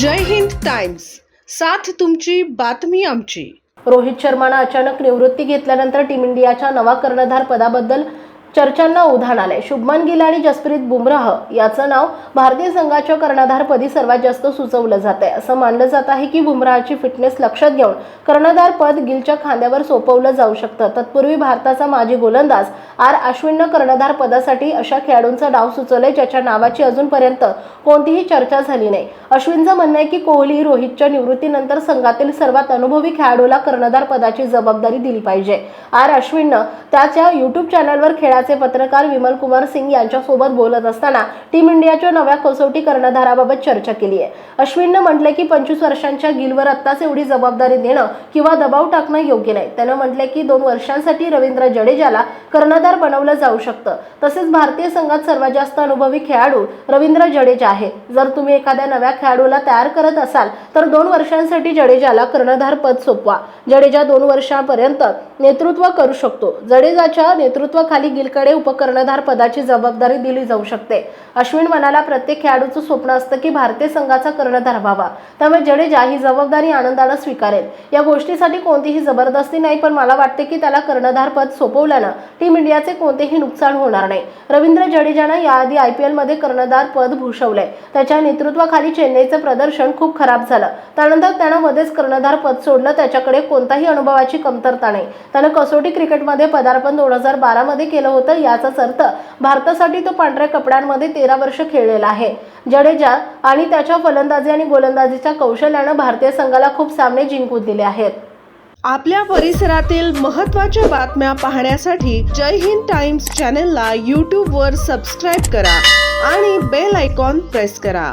जय Hind times. साथ तुमची बातमी आमची. रोहित शर्मानं अचानक निवृत्ती घेतल्यानंतर टीम इंडियाच्या नवा कर्णधार पदाबद्दल चर्चांना उधाण आलंय. शुभमन गिल आणि जसप्रीत बुमराह याचं नाव भारतीय संघाच्या कर्णधारपदी सर्वात जास्त सुचवलं जात आहे असं मानलं जात आहे की बुमराहची फिटनेस लक्षात घेऊन कर्णधार पद गिलच्या खांद्यावर सोपवलं जाऊ शकतं. तत्पूर्वी भारताचा माजी गोलंदाज आर अश्विननं कर्णधार पदासाठी अशा खेळाडूंचा डाव सुचवलंय ज्याच्या नावाची अजूनपर्यंत कोणतीही चर्चा झाली नाही. अश्विनचं म्हणणं आहे की कोहली रोहितच्या निवृत्तीनंतर संघातील सर्वात अनुभवी खेळाडूला कर्णधार पदाची जबाबदारी दिली पाहिजे. आर अश्विननं त्याच्या युट्यूब चॅनलवर खेळा खेळाचे पत्रकार विमल कुमार सिंग यांच्यासोबत बोलत असताना टीम इंडियाच्या नव्या कसोटी कर्णधाराबाबत चर्चा केली आहे. अश्विननं म्हटलं की पंचवीस वर्षांच्या गिलवर आत्ताच एवढी जबाबदारी देणं किंवा दबाव टाकणं योग्य नाही. त्यानं म्हटलं की दोन वर्षांसाठी रवींद्र जडेजाला कर्णधार बनवलं जाऊ शकतं. तसेच भारतीय संघात सर्वात जास्त अनुभवी खेळाडू रवींद्र जडेजा आहे. जर तुम्ही एखाद्या नव्या खेळाडूला तयार करत असाल तर दोन वर्षांसाठी जडेजाला कर्णधार पद सोपवा. जडेजा दोन वर्षांपर्यंत नेतृत्व करू शकतो. जडेजाच्या नेतृत्वाखाली गिल गिलकडे उपकर्णधार पदाची जबाबदारी दिली जाऊ शकते. अश्विन म्हणाला प्रत्येक खेळाडूचं स्वप्न असतं की भारतीय संघाचा कर्णधार व्हावा. त्यामुळे जडेजा ही जबाबदारी आनंदानं स्वीकारेल. या गोष्टीसाठी कोणतीही जबरदस्ती नाही पण मला वाटते की त्याला कर्णधार पद सोपवल्यानं टीम इंडियाचे कोणतेही नुकसान होणार नाही. रवींद्र जडेजानं याआधी आय पी एलमध्ये कर्णधार पद भूषवलंय. त्याच्या नेतृत्वाखाली चेन्नईचं प्रदर्शन खूप खराब झालं. त्यानंतर त्यानं मध्येच कर्णधार पद सोडलं त्याच्याकडे कोणताही अनुभवाची कमतरता नाही. त्यानं कसोटी क्रिकेटमध्ये पदार्पण दोन हजार बारामध्ये केलं होतं याचाच अर्थ भारतासाठी तो पांढऱ्या कपड्यांमध्ये तेरा वर्ष खेळलेला आहे. जडेजा आणि त्याच्या फलंदाजी आणि गोलंदाजीच्या कौशल्यानं भारतीय संघाला खूप सामने जिंकून दिले आहेत. आपल्या परिसरातील महत्त्वाच्या बातम्या पाहण्यासाठी जय हिंद टाइम्स चॅनलला यूट्यूबवर सबस्क्राईब करा आणि बेल आयकॉन प्रेस करा.